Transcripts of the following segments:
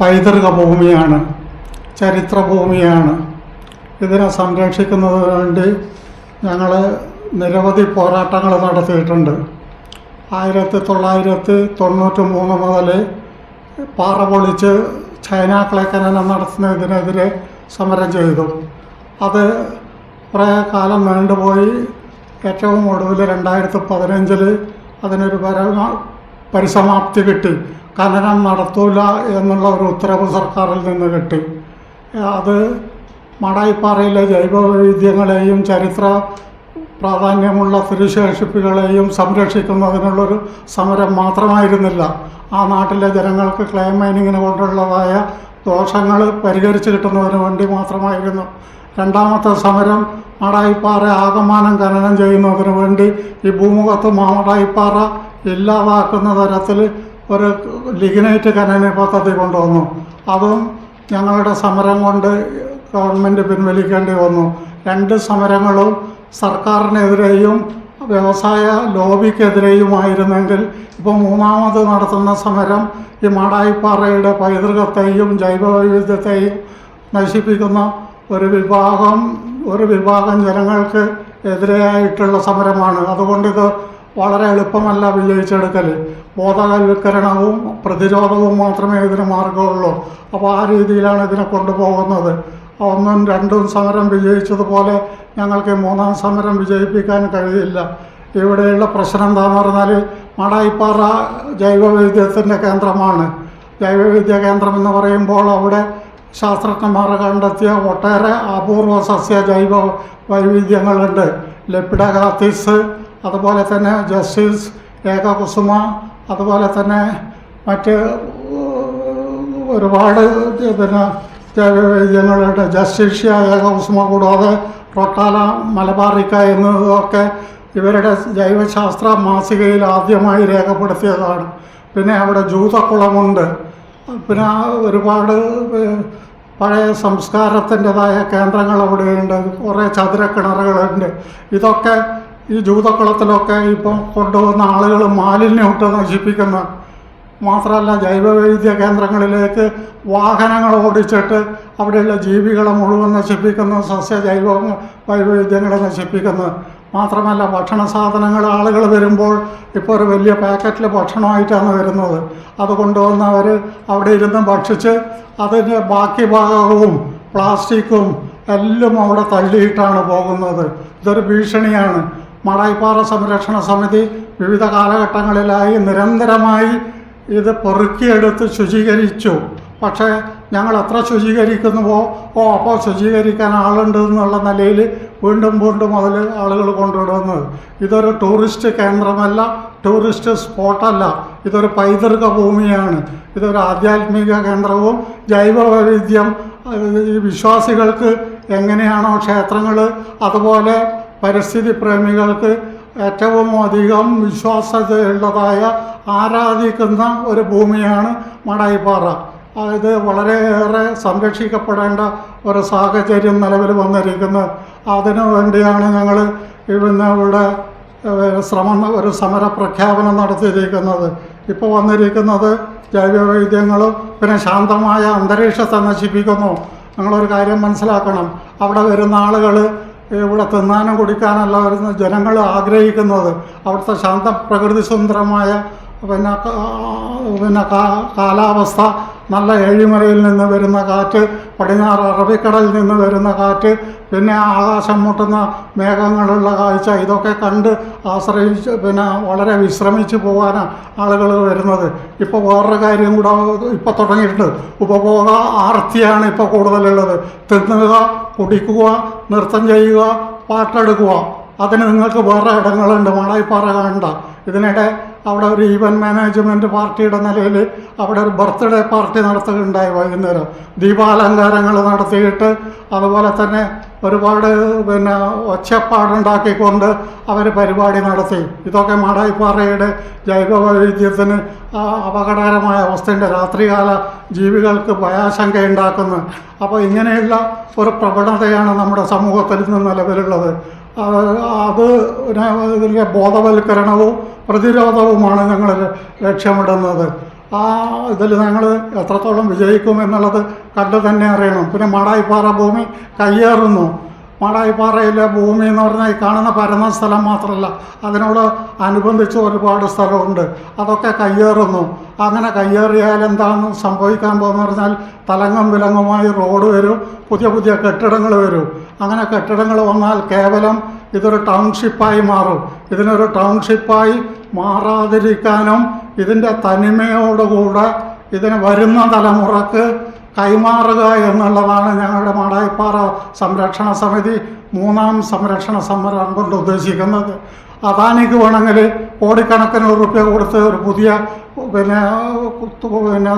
പൈതൃക ഭൂമിയാണ് ചരിത്ര ഭൂമിയാണ് ഇതിനെ സംരക്ഷിക്കുന്നതിന് വേണ്ടി ഞങ്ങൾ നിരവധി പോരാട്ടങ്ങൾ നടത്തിയിട്ടുണ്ട്. ആയിരത്തി തൊള്ളായിരത്തി തൊണ്ണൂറ്റി മൂന്ന് മുതൽ പാറ പൊളിച്ച് ചൈനാക്കളെ ഖനനം നടത്തുന്നതിനെതിരെ സമരം ചെയ്തു. അത് കുറേ കാലം നീണ്ടുപോയി. ഏറ്റവും ഒടുവിൽ രണ്ടായിരത്തി പതിനഞ്ചിൽ അതിനൊരു പരമ പരിസമാപ്തി കിട്ടി. ഖനനം നടത്തൂല എന്നുള്ള ഒരു ഉത്തരവ് സർക്കാരിൽ നിന്ന് കിട്ടി. അത് മടായിപ്പാറയിലെ ജൈവവൈവിധ്യങ്ങളെയും ചരിത്ര പ്രാധാന്യമുള്ള തിരുശേഷിപ്പുകളെയും സംരക്ഷിക്കുന്നതിനുള്ളൊരു സമരം മാത്രമായിരുന്നില്ല. ആ നാട്ടിലെ ജനങ്ങൾക്ക് ക്ലെയിം മൈനിങ്ങിന് കൊണ്ടുള്ളതായ ദോഷങ്ങൾ പരിഹരിച്ച് കിട്ടുന്നതിന് വേണ്ടി മാത്രമായിരുന്നു. രണ്ടാമത്തെ സമരം മടായിപ്പാറ ആകമാനം ഖനനം ചെയ്യുന്നതിന് വേണ്ടി ഈ ഭൂമുഖത്ത് മടായിപ്പാറ ഇല്ലാതാക്കുന്ന തരത്തിൽ ഒരു ലിഗ്നൈറ്റ് ഖനന പദ്ധതി കൊണ്ടുവന്നു. അതും ഞങ്ങളുടെ സമരം കൊണ്ട് ഗവൺമെന്റ് പിൻവലിക്കേണ്ടി വന്നു. രണ്ട് സമരങ്ങളും സർക്കാരിനെതിരെയും വ്യവസായ ലോബിക്കെതിരെയുമായിരുന്നെങ്കിൽ ഇപ്പോൾ മൂന്നാമത് നടത്തുന്ന സമരം ഈ മാടായിപ്പാറയുടെ പൈതൃകത്തെയും ജൈവവൈവിധ്യത്തെയും നശിപ്പിക്കുന്ന ഒരു വിഭാഗം ഒരു വിഭാഗം ജനങ്ങൾക്ക് എതിരെയായിട്ടുള്ള സമരമാണ്. അതുകൊണ്ടിത് വളരെ എളുപ്പമല്ല വിജയിച്ചെടുക്കൽ ബോധവൽക്കരണവും പ്രതിരോധവും മാത്രമേ ഇതിന് മാർഗമുള്ളൂ അപ്പോൾ ആ രീതിയിലാണ് ഇതിനെ കൊണ്ടുപോകുന്നത്. ഒന്നും രണ്ടും സമരം വിജയിച്ചതുപോലെ ഞങ്ങൾക്ക് മൂന്നാം സമരം വിജയിപ്പിക്കാൻ കഴിയില്ല. ഇവിടെയുള്ള പ്രശ്നം എന്താണെന്ന് പറഞ്ഞാൽ മടായിപ്പാറ ജൈവവൈദ്യത്തിന്റെ കേന്ദ്രമാണ്. ജൈവവിദ്യ കേന്ദ്രം എന്ന് പറയുമ്പോൾ അവിടെ ശാസ്ത്രജ്ഞന്മാർ കണ്ടെത്തിയ ഒട്ടേറെ അപൂർവ സസ്യ ജൈവ വൈവിധ്യങ്ങളുണ്ട് ലെപ്പിഡഗാത്തിസ് അതുപോലെ തന്നെ ജസ്റ്റിസ് ഏകകുസുമ അതുപോലെ തന്നെ മറ്റ് ഒരുപാട് പിന്നെ ജനങ്ങളുടെ ജസ്റ്റിഷ്യ ഏകകുസുമ കൂടാതെ റൊട്ടാല മലബാറിക്ക എന്നതൊക്കെ ഇവരുടെ ജൈവശാസ്ത്ര മാസികയിൽ ആദ്യമായി രേഖപ്പെടുത്തിയതാണ്. പിന്നെ അവിടെ ജൂതക്കുളമുണ്ട്. പിന്നെ ഒരുപാട് പഴയ സംസ്കാരത്തിന്റെതായ കേന്ദ്രങ്ങൾ അവിടെയുണ്ട്. കുറേ ചതുരക്കിണറുകളുണ്ട്. ഇതൊക്കെ ഈ ജൂതക്കുളത്തിലൊക്കെ ഇപ്പം കൊണ്ടുവന്ന ആളുകൾ മാലിന്യം ഇട്ട് നശിപ്പിക്കുന്ന മാത്രമല്ല ജൈവവൈദ്യ കേന്ദ്രങ്ങളിലേക്ക് വാഹനങ്ങൾ ഓടിച്ചിട്ട് അവിടെയുള്ള ജീവികളെ മുഴുവൻ നശിപ്പിക്കുന്ന സസ്യ ജൈവ വൈവിധ്യങ്ങളെ നശിപ്പിക്കുന്നു. മാത്രമല്ല ഭക്ഷണ സാധനങ്ങൾ ആളുകൾ വരുമ്പോൾ ഇപ്പോൾ ഒരു വലിയ പാക്കറ്റിൽ ഭക്ഷണമായിട്ടാണ് വരുന്നത്. അത് കൊണ്ടുവന്നവർ അവിടെ ഇരുന്ന് ഭക്ഷിച്ച് അതിന്റെ ബാക്കി ഭാഗവും പ്ലാസ്റ്റിക്കും എല്ലാം അവിടെ തള്ളിയിട്ടാണ് പോകുന്നത്. ഇതൊരു ഭീഷണിയാണ്. മടായിപ്പാറ സംരക്ഷണ സമിതി വിവിധ കാലഘട്ടങ്ങളിലായി നിരന്തരമായി ഇത് പെറുക്കിയെടുത്ത് ശുചീകരിച്ചു. പക്ഷേ ഞങ്ങൾ എത്ര ശുചീകരിക്കുന്നുവോ ഓ അപ്പോൾ ശുചീകരിക്കാൻ ആളുണ്ട് എന്നുള്ള നിലയിൽ വീണ്ടും വീണ്ടും അതിൽ ആളുകൾ കൊണ്ടുവിടുന്നത് ഇതൊരു ടൂറിസ്റ്റ് കേന്ദ്രമല്ല ടൂറിസ്റ്റ് സ്പോട്ടല്ല. ഇതൊരു പൈതൃക ഭൂമിയാണ്. ഇതൊരു ആധ്യാത്മിക കേന്ദ്രവും ജൈവ വൈവിധ്യം ഈ വിശ്വാസികൾക്ക് എങ്ങനെയാണോ ക്ഷേത്രങ്ങൾ അതുപോലെ പരിസ്ഥിതി പ്രേമികൾക്ക് ഏറ്റവും അധികം വിശ്വാസതയുള്ളതായ ആരാധിക്കുന്ന ഒരു ഭൂമിയാണ് മടായിപ്പാറ. ഇത് വളരെയേറെ സംരക്ഷിക്കപ്പെടേണ്ട ഒരു സാഹചര്യം നിലവിൽ വന്നിരിക്കുന്നത് അതിനു വേണ്ടിയാണ് ഞങ്ങൾ ഇന്ന് ഇവിടെ ശ്രമം ഒരു സമര പ്രഖ്യാപനം നടത്തിയിരിക്കുന്നത്. ഇപ്പോൾ വന്നിരിക്കുന്നത് ജൈവവൈദ്യങ്ങളും പിന്നെ ശാന്തമായ അന്തരീക്ഷത്തെ നശിപ്പിക്കുന്നു. നിങ്ങളൊരു കാര്യം മനസ്സിലാക്കണം. അവിടെ വരുന്ന ആളുകൾ ഇവിടെ തിന്നാനും കുടിക്കാനല്ല വരുന്ന ജനങ്ങൾ ആഗ്രഹിക്കുന്നത് അവിടുത്തെ ശാന്ത പ്രകൃതി സുന്ദരമായ പിന്നെ പിന്നെ കാലാവസ്ഥ നല്ല ഏഴിമലയിൽ നിന്ന് വരുന്ന കാറ്റ് പടിഞ്ഞാറ് അറബിക്കടലിൽ നിന്ന് വരുന്ന കാറ്റ് പിന്നെ ആകാശം മുട്ടുന്ന മേഘങ്ങളുള്ള കാഴ്ച ഇതൊക്കെ കണ്ട് ആശ്രയിച്ച് പിന്നെ വളരെ വിശ്രമിച്ച് പോകാനാണ് ആളുകൾ വരുന്നത്. ഇപ്പോൾ വേറൊരു കാര്യം കൂടെ ഇപ്പോൾ തുടങ്ങിയിട്ടുണ്ട്. ഉപഭോഗ ആർത്തിയാണ് ഇപ്പോൾ കൂടുതലുള്ളത്. തിന്നുക കുടിക്കുക നൃത്തം ചെയ്യുക പാട്ടെടുക്കുക. അതിന് നിങ്ങൾക്ക് വേറെ ഇടങ്ങളുണ്ട്. മാളായിപ്പാറ കണ്ട. ഇതിനിടെ അവിടെ ഒരു ഈവന്റ് മാനേജ്മെന്റ് പാർട്ടിയുടെ നിലയിൽ അവിടെ ഒരു ബർത്ത്ഡേ പാർട്ടി നടത്തുകയുണ്ടായി വൈകുന്നേരം. ദീപാലങ്കാരങ്ങൾ നടത്തിയിട്ട് അതുപോലെ തന്നെ ഒരുപാട് പിന്നെ ഒച്ചപ്പാടുണ്ടാക്കിക്കൊണ്ട് അവർ പരിപാടി നടത്തി. ഇതൊക്കെ മാടായിപ്പാറയുടെ ജൈവ വൈവിധ്യത്തിന് ആ, അപകടകരമായ അവസ്ഥയുണ്ട്. രാത്രികാല ജീവികൾക്ക് ഭയാശങ്ക ഉണ്ടാക്കുന്നത് അപ്പോൾ ഇങ്ങനെയുള്ള ഒരു പ്രവണതയാണ് നമ്മുടെ സമൂഹത്തിൽ നിന്ന് നിലവിലുള്ളത്. അത് ഇതിന്റെ ബോധവൽക്കരണവും പ്രതിരോധവുമാണ് ഞങ്ങൾ ലക്ഷ്യമിടുന്നത്. ആ ഇതിൽ ഞങ്ങൾ എത്രത്തോളം വിജയിക്കും എന്നുള്ളത് കണ്ടു തന്നെ അറിയണം. പിന്നെ മാടായിപ്പാറ ഭൂമി കയ്യേറുന്നു. മാടായിപ്പാറയിലെ ഭൂമി എന്ന് പറഞ്ഞാൽ ഈ കാണുന്ന പരന്ന സ്ഥലം മാത്രമല്ല അതിനോട് അനുബന്ധിച്ച് ഒരുപാട് സ്ഥലമുണ്ട്. അതൊക്കെ കയ്യേറുന്നു. അങ്ങനെ കയ്യേറിയാൽ എന്താണ് സംഭവിക്കാൻ പോകുന്നത് പറഞ്ഞാൽ തലങ്ങും വിലങ്ങുമായി റോഡ് വരും പുതിയ പുതിയ കെട്ടിടങ്ങൾ വരും. അങ്ങനെ കെട്ടിടങ്ങൾ വന്നാൽ കേവലം ഇതൊരു ടൗൺഷിപ്പായി മാറും. ഇതിനൊരു ടൗൺഷിപ്പായി മാറാതിരിക്കാനും ഇതിന്റെ തനിമയോടുകൂടെ ഇതിന് വരുന്ന തലമുറയ്ക്ക് കൈമാറുക എന്നുള്ളതാണ് ഞങ്ങളുടെ മാടായിപ്പാറ സംരക്ഷണ സമിതി മൂന്നാം സംരക്ഷണ സമരം കൊണ്ട് ഉദ്ദേശിക്കുന്നത്. അദാനിക്ക് വേണമെങ്കിൽ കോടിക്കണക്കിന് റുപ്യ കൊടുത്ത് ഒരു പുതിയ പിന്നെ പിന്നെ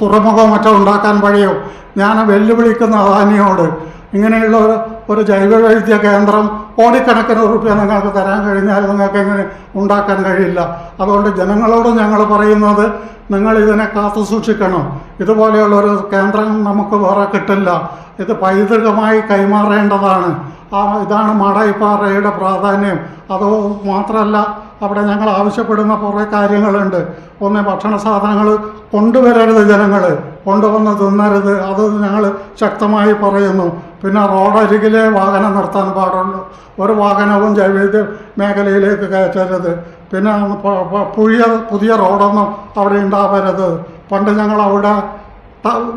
തുറമുഖം മറ്റോ ഉണ്ടാക്കാൻ വഴിയോ? ഞാൻ വെല്ലുവിളിക്കുന്ന അദാനിയോട് ഇങ്ങനെയുള്ള ഒരു ജൈവവൈദ്യ കേന്ദ്രം കോടിക്കണക്കിന് റുപ്യ നിങ്ങൾക്ക് തരാൻ കഴിഞ്ഞാൽ നിങ്ങൾക്ക് എങ്ങനെ ഉണ്ടാക്കാൻ കഴിയില്ല. അതുകൊണ്ട് ജനങ്ങളോട് ഞങ്ങൾ പറയുന്നത് നിങ്ങൾ ഇതിനെ കാത്തു സൂക്ഷിക്കണം. ഇതുപോലെയുള്ള ഒരു കേന്ദ്രം നമുക്ക് വേറെ കിട്ടില്ല. ഇത് പൈതൃകമായി കൈമാറേണ്ടതാണ്. ആ ഇതാണ് മാടായിപ്പാറയുടെ പ്രാധാന്യം. അത് മാത്രമല്ല അവിടെ ഞങ്ങൾ ആവശ്യപ്പെടുന്ന കുറേ കാര്യങ്ങളുണ്ട്. ഒന്ന് ഭക്ഷണ സാധനങ്ങൾ കൊണ്ടുവരരുത് ജനങ്ങൾ കൊണ്ടുവന്ന് തിന്നരുത്. അത് ഞങ്ങൾ ശക്തമായി പറയുന്നു. പിന്നെ റോഡരികിലെ വാഹനം നിർത്താൻ പാടുള്ളൂ. ഒരു വാഹനവും ജൈവ മേഖലയിലേക്ക് കയറ്റരുത്. പിന്നെ പുതിയ പുതിയ റോഡൊന്നും അവിടെ ഉണ്ടാവരുത്. പണ്ട് ഞങ്ങൾ അവിടെ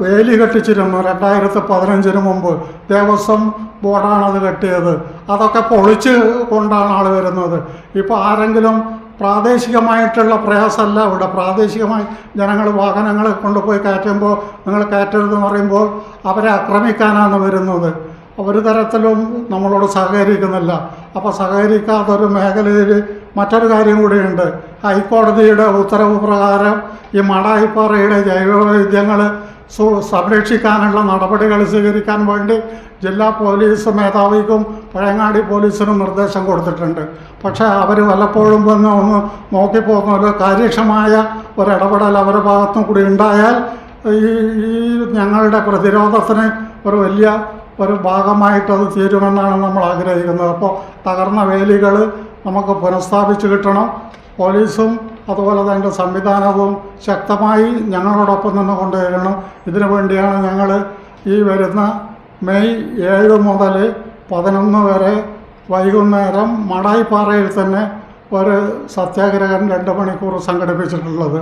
വേലി കെട്ടിച്ചിരുന്നു രണ്ടായിരത്തി പതിനഞ്ചിന് മുമ്പ്. ദേവസ്വം ബോർഡാണ് അത് കെട്ടിയത്. അതൊക്കെ പൊളിച്ച് കൊണ്ടാണ് ആൾ വരുന്നത്. ഇപ്പോൾ ആരെങ്കിലും പ്രാദേശികമായിട്ടുള്ള പ്രയാസമല്ല. ഇവിടെ പ്രാദേശികമായി ജനങ്ങൾ വാഹനങ്ങൾ കൊണ്ടുപോയി കയറ്റുമ്പോൾ നിങ്ങൾ കയറ്റരുതെന്ന് പറയുമ്പോൾ അവരെ ആക്രമിക്കാനാണ് വരുന്നത്. ഒരു തരത്തിലും നമ്മളോട് സഹകരിക്കുന്നില്ല. അപ്പോൾ സഹകരിക്കാത്തൊരു മേഖലയിൽ മറ്റൊരു കാര്യം കൂടിയുണ്ട്. ഹൈക്കോടതിയുടെ ഉത്തരവ് പ്രകാരം ഈ മടായിപ്പാറയുടെ ജൈവവൈവിധ്യങ്ങൾ സു സംരക്ഷിക്കാനുള്ള നടപടികൾ സ്വീകരിക്കാൻ വേണ്ടി ജില്ലാ പോലീസ് മേധാവിക്കും പഴയങ്ങാടി പോലീസിനും നിർദ്ദേശം കൊടുത്തിട്ടുണ്ട്. പക്ഷേ അവർ വല്ലപ്പോഴും വന്ന് ഒന്ന് നോക്കിപ്പോകുന്ന ഒരു കാര്യക്ഷമായ ഒരിടപെടൽ അവരുടെ ഭാഗത്തും കൂടി ഉണ്ടായാൽ ഈ ഞങ്ങളുടെ പ്രതിരോധത്തിന് ഒരു വലിയ ഒരു ഭാഗമായിട്ടത് തീരുമെന്നാണ് നമ്മൾ ആഗ്രഹിക്കുന്നത്. അപ്പോൾ തകർന്ന വേലികൾ നമുക്ക് പുനഃസ്ഥാപിച്ച് കിട്ടണം. പോലീസും അതുപോലെ തന്നെ സംവിധാനവും ശക്തമായി ഞങ്ങളോടൊപ്പം നിന്ന് കൊണ്ടുവരണം ഇതിനു വേണ്ടിയാണ് ഞങ്ങൾ ഈ വരുന്ന മെയ് ഏഴ് മുതൽ പതിനൊന്ന് വരെ വൈകുന്നേരം മടായിപ്പാറയിൽ തന്നെ ഒരു സത്യാഗ്രഹം രണ്ട് മണിക്കൂർ സംഘടിപ്പിച്ചിട്ടുള്ളത്.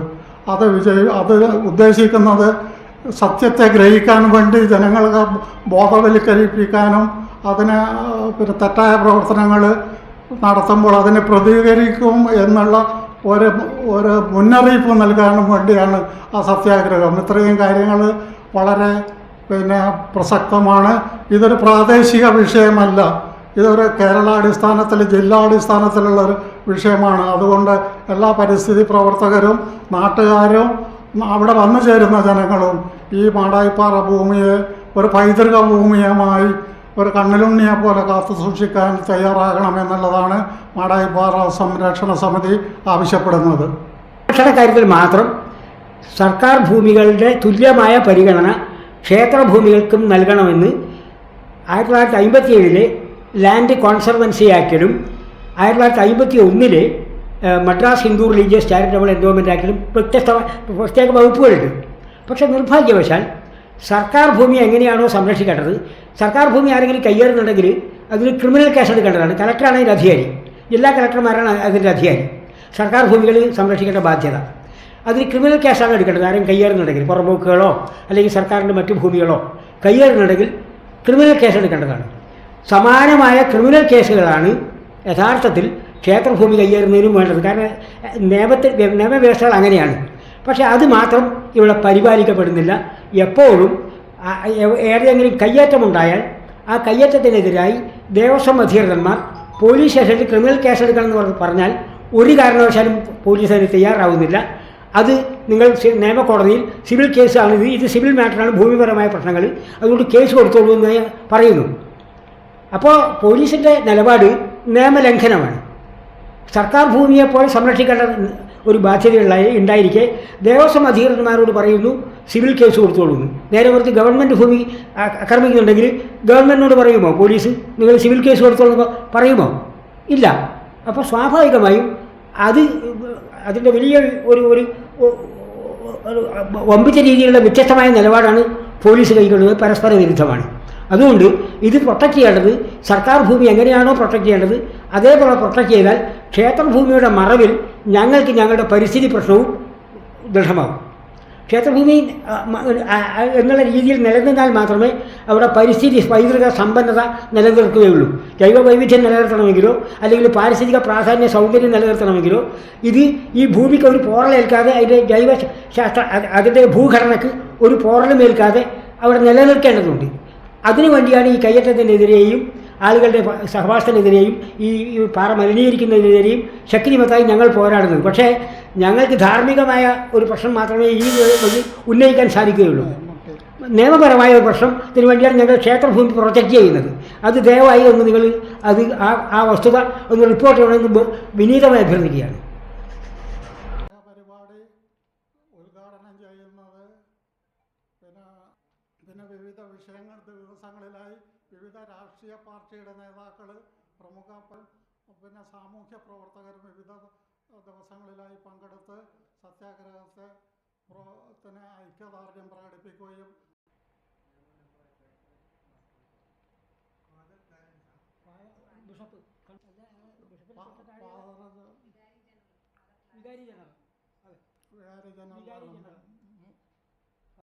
അത് വിജയി അത് ഉദ്ദേശിക്കുന്നത് സത്യത്തെ ഗ്രഹിക്കാൻ വേണ്ടി ജനങ്ങൾക്ക് ബോധവൽക്കരിപ്പിക്കാനും അതിന് പിന്നെ തെറ്റായ പ്രവർത്തനങ്ങൾ നടത്തുമ്പോൾ അതിനെ പ്രതികരിക്കും എന്നുള്ള ഒരു ഒരു മുന്നറിയിപ്പ് നൽകാനും വേണ്ടിയാണ് ആ സത്യാഗ്രഹം. ഇത്രയും കാര്യങ്ങൾ വളരെ പിന്നെ പ്രസക്തമാണ്. ഇതൊരു പ്രാദേശിക വിഷയമല്ല. ഇതൊരു കേരളാടിസ്ഥാനത്തിൽ ജില്ലാടിസ്ഥാനത്തിലുള്ള ഒരു വിഷയമാണ്. അതുകൊണ്ട് എല്ലാ പരിസ്ഥിതി പ്രവർത്തകരും നാട്ടുകാരും അവിടെ വന്നു ചേരുന്ന ജനങ്ങളും ഈ മാടായിപ്പാറ ഭൂമിയെ ഒരു പൈതൃക ഭൂമിയുമായി ഒരു കണ്ണിലുണ്ണിയെ പോലെ കാത്തു സൂക്ഷിക്കാൻ തയ്യാറാകണം എന്നുള്ളതാണ് മാടായിപ്പാറ സംരക്ഷണ സമിതി ആവശ്യപ്പെടുന്നത്. സംരക്ഷണ കാര്യത്തിൽ മാത്രം സർക്കാർ ഭൂമികളുടെ തുല്യമായ പരിഗണന ക്ഷേത്രഭൂമികൾക്കും നൽകണമെന്ന് ആയിരത്തി തൊള്ളായിരത്തി അമ്പത്തി ഏഴിലെ ലാൻഡ് കോൺസർവൻസി ആക്ടിലും ആയിരത്തി തൊള്ളായിരത്തി അമ്പത്തി ഒന്നിലെ Madras Hindu religious charitable endowment ആക്ടിലും വ്യത്യസ്ത പ്രത്യേക വകുപ്പുകളുണ്ട്. പക്ഷേ നിർഭാഗ്യവശാൽ സർക്കാർ ഭൂമി എങ്ങനെയാണോ സംരക്ഷിക്കേണ്ടത് സർക്കാർ ഭൂമി ആരെങ്കിലും കയ്യേറുന്നുണ്ടെങ്കിൽ അതിന് ക്രിമിനൽ കേസ് എടുക്കേണ്ടതാണ്. കലക്ടറാണ് അതിന്റെ അധികാരി ജില്ലാ കലക്ടർമാരാണ് അതിന്റെ അധികാരി. സർക്കാർ ഭൂമികൾ സംരക്ഷിക്കേണ്ട ബാധ്യത. അതിന് ക്രിമിനൽ കേസാണ് എടുക്കേണ്ടത്. ആരെങ്കിലും കയ്യേറുന്നുണ്ടെങ്കിൽ പുറമ്പോക്കുകളോ അല്ലെങ്കിൽ സർക്കാരിന്റെ മറ്റു ഭൂമികളോ കയ്യേറുന്നുണ്ടെങ്കിൽ ക്രിമിനൽ കേസ് എടുക്കേണ്ടതാണ്. സമാനമായ ക്രിമിനൽ കേസുകളാണ് യഥാർത്ഥത്തിൽ ക്ഷേത്രഭൂമി കയ്യേറുന്നതിനും വേണ്ടത്. കാരണം നിയമത്തിൽ നിയമവ്യവസ്ഥകൾ അങ്ങനെയാണ്. പക്ഷേ അത് മാത്രം ഇവിടെ പരിപാലിക്കപ്പെടുന്നില്ല. എപ്പോഴും ഏതെങ്കിലും കയ്യേറ്റമുണ്ടായാൽ ആ കയ്യേറ്റത്തിനെതിരായി ദേവസ്വം അധികൃതന്മാർ പോലീസ് സ്റ്റേഷനിൽ ക്രിമിനൽ കേസെടുക്കണം എന്ന് പറഞ്ഞാൽ ഒരു കാരണവശാലും പോലീസ് അതിന് തയ്യാറാവുന്നില്ല. അത് നിങ്ങൾ നിയമക്കോടതിയിൽ സിവിൽ കേസാണ് ഇത്. ഇത് സിവിൽ മാറ്ററാണ് ഭൂമിപരമായ പ്രശ്നങ്ങൾ. അതുകൊണ്ട് കേസ് കൊടുത്തോളൂ എന്ന് പറയുന്നു. അപ്പോൾ പോലീസിന്റെ നിലപാട് നിയമലംഘനമാണ്. സർക്കാർ ഭൂമിയെ ഭൂമിയെപ്പോലെ സംരക്ഷിക്കേണ്ട ഒരു ബാധ്യതയുള്ള ഉണ്ടായിരിക്കെ. ദേവസ്വം അധികൃതന്മാരോട് പറയുന്നു സിവിൽ കേസ് കൊടുത്തോളൂന്ന്. നേരെ മറിച്ച് ഗവൺമെന്റ് ഭൂമി ആക്രമിക്കുന്നുണ്ടെങ്കിൽ ഗവൺമെന്റിനോട് പറയുമോ? പോലീസ് നിങ്ങൾ സിവിൽ കേസ് കൊടുത്തോളൂ പറയുമോ? ഇല്ല. അപ്പോൾ സ്വാഭാവികമായും അത് അതിന്റെ വലിയ ഒരു ഒരു വമ്പിച്ച രീതിയിലുള്ള വ്യത്യസ്തമായ നിലപാടാണ് പോലീസ് കൈക്കൊള്ളുന്നത്. പരസ്പര വിരുദ്ധമാണ്. അതുകൊണ്ട് ഇത് പ്രൊട്ടക്റ്റ് ചെയ്യേണ്ടത് സർക്കാർ ഭൂമി എങ്ങനെയാണോ പ്രൊട്ടക്റ്റ് ചെയ്യേണ്ടത് അതേപോലെ പ്രൊട്ടക്റ്റ് ചെയ്താൽ ക്ഷേത്രഭൂമിയുടെ മറവിൽ ഞങ്ങൾക്ക് ഞങ്ങളുടെ പരിസ്ഥിതി പ്രശ്നവും ദൃഢമാകും. ക്ഷേത്രഭൂമി എന്നുള്ള രീതിയിൽ നിലനിന്നാൽ മാത്രമേ അവിടെ പരിസ്ഥിതി പൈതൃക സമ്പന്നത നിലനിർത്തുകയുള്ളൂ. ജൈവ വൈവിധ്യം നിലനിർത്തണമെങ്കിലോ അല്ലെങ്കിൽ പാരിസ്ഥിതിക പ്രാധാന്യ സൗന്ദര്യം നിലനിർത്തണമെങ്കിലോ ഇത് ഈ ഭൂമിക്ക് ഒരു പോറലേൽക്കാതെ അതിന്റെ ജൈവ ശാസ്ത്ര അത് അതിന്റെ ഭൂഘടനക്ക് ഒരു പോറലും ഏൽക്കാതെ അവിടെ നിലനിൽക്കേണ്ടതുണ്ട്. അതിനു വേണ്ടിയാണ് ഈ കയ്യേറ്റത്തിനെതിരെയും ആളുകളുടെ സഹവാസത്തിനെതിരെയും ഈ ഈ പാറ മലിനീകരിക്കുന്നതിനെതിരെയും ശക്തിമത്തായി ഞങ്ങൾ പോരാടുന്നത്. പക്ഷേ ഞങ്ങൾക്ക് ധാർമ്മികമായ ഒരു പ്രശ്നം മാത്രമേ ഈ വഴി ഉന്നയിക്കാൻ സാധിക്കുകയുള്ളൂ. നിയമപരമായ ഒരു പ്രശ്നം ഇതിനു വേണ്ടിയാണ് ഞങ്ങൾ ക്ഷേത്രഭൂമി പ്രൊജക്റ്റ് ചെയ്യുന്നത്. അത് ദയവായി ഒന്ന് നിങ്ങൾ അത് ആ ആ വസ്തുത ഒന്ന് റിപ്പോർട്ട് ചെയ്യണമെന്ന് വിനീതമായി അഭ്യർത്ഥിക്കുകയാണ് പരിപാടി ഉദ്ഘാടനം ചെയ്യുന്നത് പിന്നെ പിന്നെ വിവിധ വിഷയങ്ങൾ ദിവസങ്ങളിലായി വിവിധ രാഷ്ട്രീയ പാർട്ടിയുടെ നേതാക്കൾ പ്രമുഖ പ- പിന്നെ സാമൂഹ്യ പ്രവർത്തകർ വിവിധ ദിവസങ്ങളിലായി പങ്കെടുത്ത് സത്യാഗ്രഹത്തെ ത്തിന് ഐക്യദാർഢ്യം പ്രകടിപ്പിക്കുകയും ഫാ- ജനറൽ. വികാരി ജനറൽ.